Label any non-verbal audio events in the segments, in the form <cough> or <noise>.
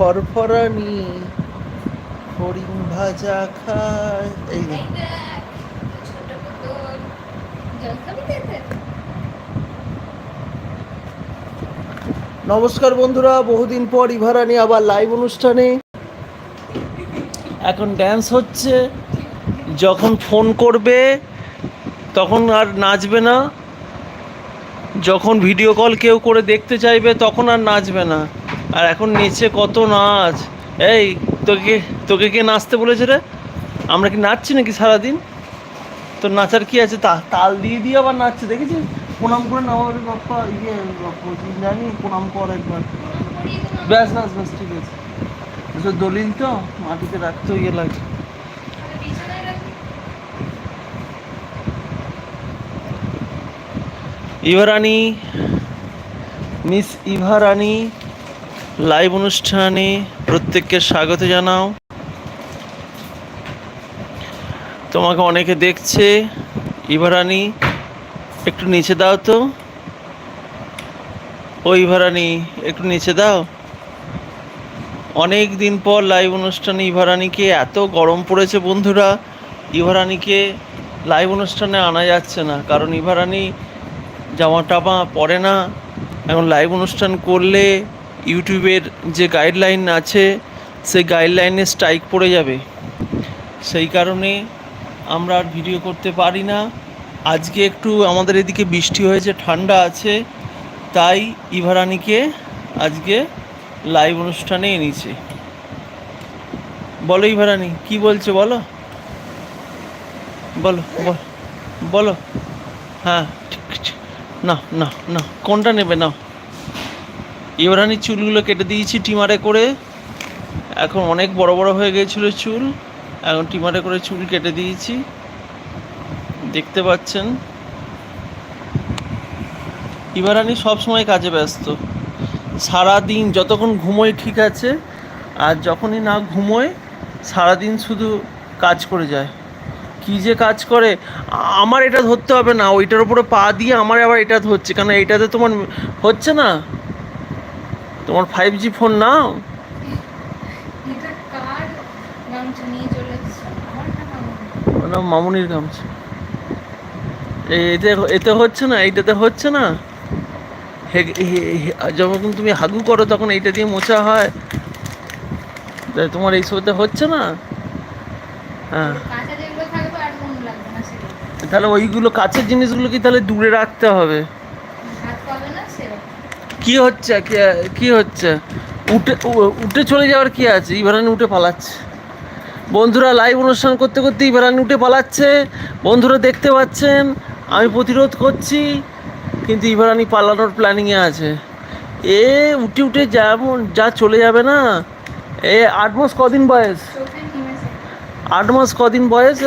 ফরফরানি হরিণ ভাজা খায়। এই? নমস্কার বন্ধুরা বহুদিন পর ইভারানি আবার লাইভ অনুষ্ঠানে। এখন ড্যান্স হচ্ছে। যখন ফোন করবে তখন আর নাচবে না। যখন ভিডিও কল কেউ করে দেখতে চাইবে তখন আর নাচবে না। আর এখন নিচে কত নাচ? এই, তোকে তোকে কে নাচতে বলেছে রে? আমরা কি নাচছি নাকি সারাদিন? তো নাচার কি আছে? তা তাল দিয়ে দিয়ে আবার নাচছে, দেখেছিস? প্রণাম করে নাও রে বাপ্পা ইয়ে জানি, প্রণাম কর একবার। ব্যাস ব্যাস ব্যাস, ঠিক আছে। দলিল তো, মাটিতে রাখতেও ইয়ে লাগে। ইভারানি, মিস ইভারানি লাইভ অনুষ্ঠানে প্রত্যেককে স্বাগত জানাও। তোমাকে অনেকে দেখছে। ইভারানি, একটু নিচে দাও তো। ও ইভারানি, একটু নিচে দাও। অনেক দিন পর লাইভ অনুষ্ঠানে ইভারানিকে এত গরম পড়েছে বন্ধুরা। ইভারানিকে লাইভ অনুষ্ঠানে আনা যাচ্ছে না, কারণ ইভারানি জামা টামা পরে না। এখন লাইভ অনুষ্ঠান করলে ইউটিউবের যে গাইডলাইন আছে, সেই গাইডলাইনে স্ট্রাইক পড়ে যাবে। সেই কারণে আমরা আর ভিডিও করতে পারি না। আজকে একটু আমাদের এদিকে বৃষ্টি হয়েছে, ঠান্ডা আছে, তাই ইভারানিকে আজকে লাইভ অনুষ্ঠানে এনেছে। বলো ইভারানি, কি বলছো বলো? বলো, বল- বলো। হ্যাঁ ঠিক না না না কোনটা নেবে না ইভারানি চুলগুলো কেটে দিয়েছি টিমারে করে। এখন অনেক বড় বড় হয়ে গিয়েছিল চুল। এখন টিমারে করে চুল কেটে দিয়েছি। দেখতে পাচ্ছেন। ইভারানি সবসময় কাজে ব্যস্ত। সারাদিন যতক্ষণ ঘুমোয় ঠিক আছে, আর যখনই না ঘুমোয়, সারাদিন শুধু কাজ করে যায়। কি যে কাজ করে, আমার এটা ধরতে হবে না। ওইটার উপরে পা দিয়ে আমার আবার এটা ধরছে। কারণ এইটাতে তোমার হচ্ছে না? তোমার ফাইভ জি ফোন নাও? না মামুনির। গামছা এতে এতে হচ্ছে না এইটাতে হচ্ছে না? যখন তুমি হাগু করো তখন এইটা দিয়ে মোছা হয়। তোমার এই সবতে হচ্ছে না? হ্যাঁ। তাহলে ওইগুলো কাছের জিনিসগুলো কি তাহলে দূরে রাখতে হবে? কি হচ্ছে? কি- হচ্ছে? উঠে উঠে চলে যাওয়ার কি আছে? ইভারানি উঠে পালাচ্ছে। বন্ধুরা লাইভ অনুষ্ঠান করতে করতে ইভারানি উঠে পালাচ্ছে। বন্ধুরা দেখতে পাচ্ছেন, আমি প্রতিরোধ করছি, কিন্তু ইভারানি পালানোর প্ল্যানিংয়ে আছে। এ উঠে উঠে যেমন যা চলে যাবে না। এ আট মাস কদিন বয়স? আট মাস কদিন বয়স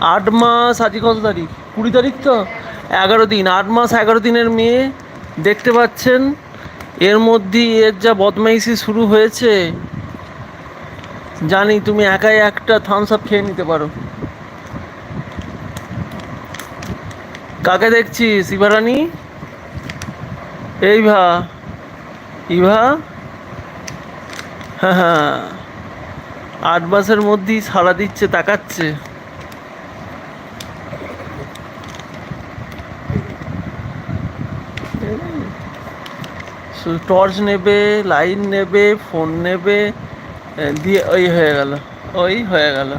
আট মাস আজকে কত তারিখ? কুড়ি তারিখ তো? এগারো দিন, আট মাস এগারো দিনের মেয়ে, দেখতে পাচ্ছেন? এর মধ্যে এর যা বদমাইশি শুরু হয়েছে, জানি তুমি একাই একটা থামস আপ খেয়ে নিতে পারো। কাকে দেখছিস, ইভারানি? এই ভা, ইভা? হ্যাঁ হ্যাঁ। আট মাসের মধ্যেই সাড়া দিচ্ছে, তাকাচ্ছে। টর্চ নেবে, লাইন নেবে, ফোন নেবে দিয়ে ওই হয়ে গেল, ওই হয়ে গেল,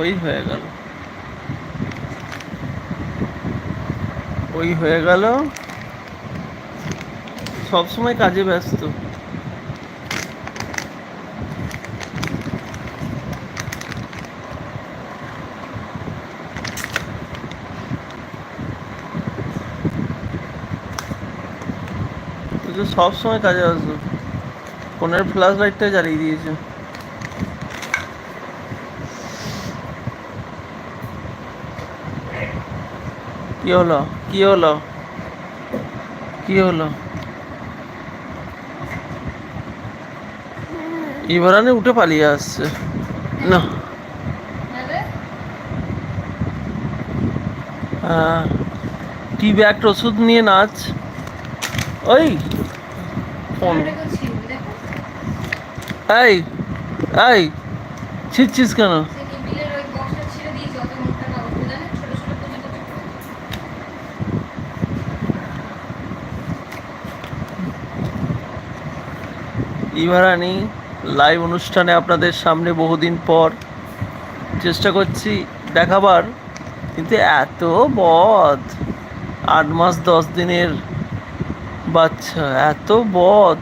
ওই হয়ে গেল, ওই হয়ে গেল। সবসময় কাজে ব্যস্ত। সবসময় কাজে আসব ফোনের ফ্ল্যাশ লাইটটা জ্বালিয়ে দিয়েছে। কি হলো? কি হলো? কি হলো? ইমরানে উঠে পালিয়ে আসছে। না। টি ব্যাগটা ওষুধ নিয়ে নাচ। ওই ফোন ওটা কেউ ছিল, দেখো। এই এই, ছিটছিস কেন। ইভারানি লাইভ অনুষ্ঠানে আপনাদের সামনে বহুদিন পর চেষ্টা করছি দেখাবার, কিন্তু এত বদ, আট মাস দশ দিনের বাচ্চা, এত বদ।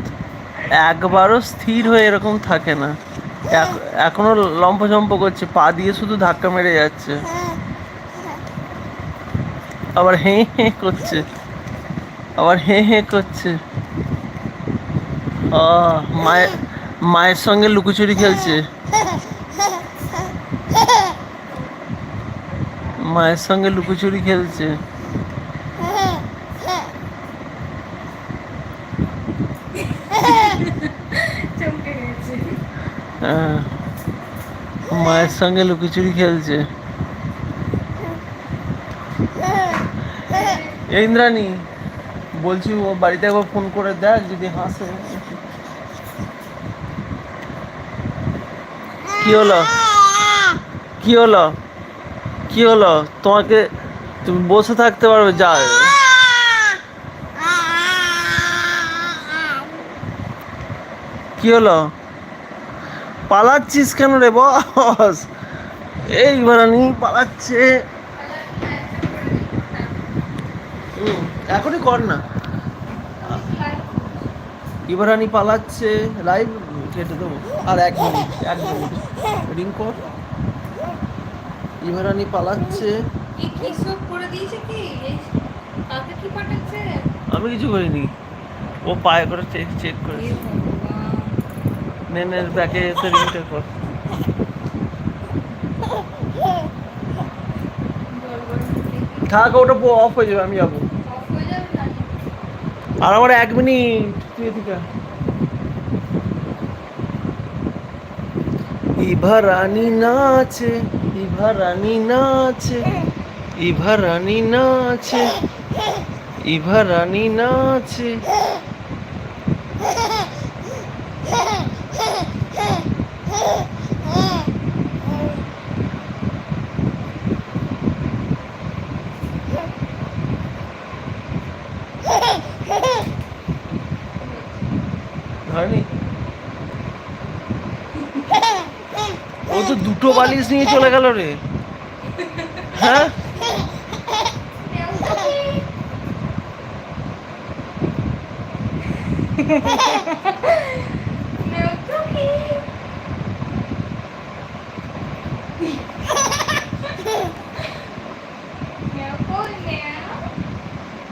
একবারও স্থির হয়ে এরকম থাকে না। এখনও লম্পঝম্প করছে, পা দিয়ে শুধু ধাক্কা মেরে যাচ্ছে। আবার হেঁ হেঁ করছে। আবার হেঁ হেঁ করছে। মায়ের মায়ের সঙ্গে লুকোচুরি খেলছে। মায়ের সঙ্গে লুকোচুরি খেলছে চমকে গেছে। হ্যাঁ, মায়ের সঙ্গে লুকোচুরি খেলছে। ইন্দ্রাণী, বলছি ও বাড়িতে একবার ফোন করে দেখ যদি হাসে। কি হলো? কি হলো? কি হলো? তোমাকে তুমি বসে থাকতে পারবে যা কি হলো? পালাচ্ছিস কেন রে বস? এই বারানি পালাচ্ছে। এখনই কর না। ইবারানি পালাচ্ছে। লাইভ কেটে দেবো। আর এক মিনিট এক মিনিট রিং কর। ইবারানি পালাচ্ছে। আমি কিছু করিনি। ও পায়ে করে চেক চেক করে এ ভগবান নে নে ব্যাকে এসে রিংটা কর থাক, ওটা অফ হয়ে যাবে, আমি যাব। আর আমার এক মিনিট তুই এদিকে আয়। ইভা রানী নাচে ইভা রানী নাচে ইভা রানী নাচে ইভা রানী নাচে। হয়নি ও তো দুটো বালিশ নিয়ে চলে গেল রে। হ্যাঁ <laughs> নেও তো কি নেও কই নেও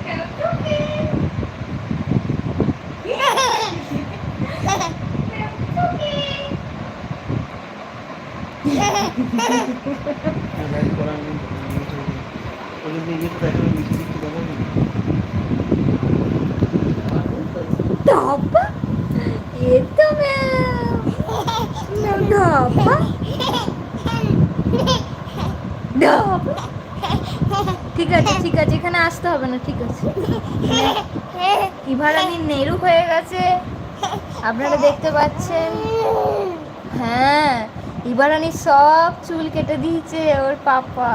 নেও তো কি নেও তো কি ঠিক আছে ঠিক আছে, এখানে আসতে হবে না, ঠিক আছে। ইভারানি নেরু হয়ে গেছে। আপনারা দেখতে পাচ্ছেন। হ্যাঁ। ইভারানি সব চুল কেটে দিয়েছে ওর পাপা।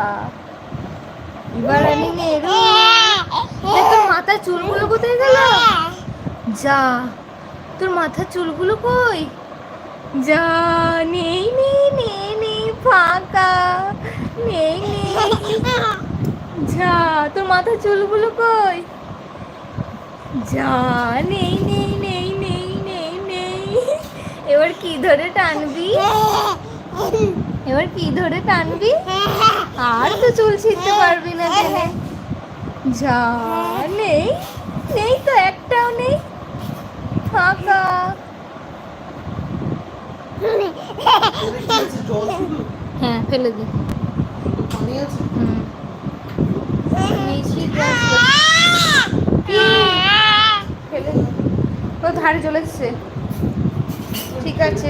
নেরু দেখ, তোর মাথার চুলগুলো কোথায় গেল? যা তোর মাথার চুলগুলো কই? যা নেই নেই নেই নেই ফাঁকা। নেই নেই। যা তোর মাথার চুলগুলো কই? যা নেই নেই নেই নেই নেই নেই। এবার কি ধরে টানবি? এবার কি ধরে টানবি? আর তো চুল ছিঁড়তে পারবি না টেনে যা, নেই নেই তো একটাও নেই। ফাঁকা। হ্যাঁ ফেলে দি। ও ধারে চলে ঠিক আছে।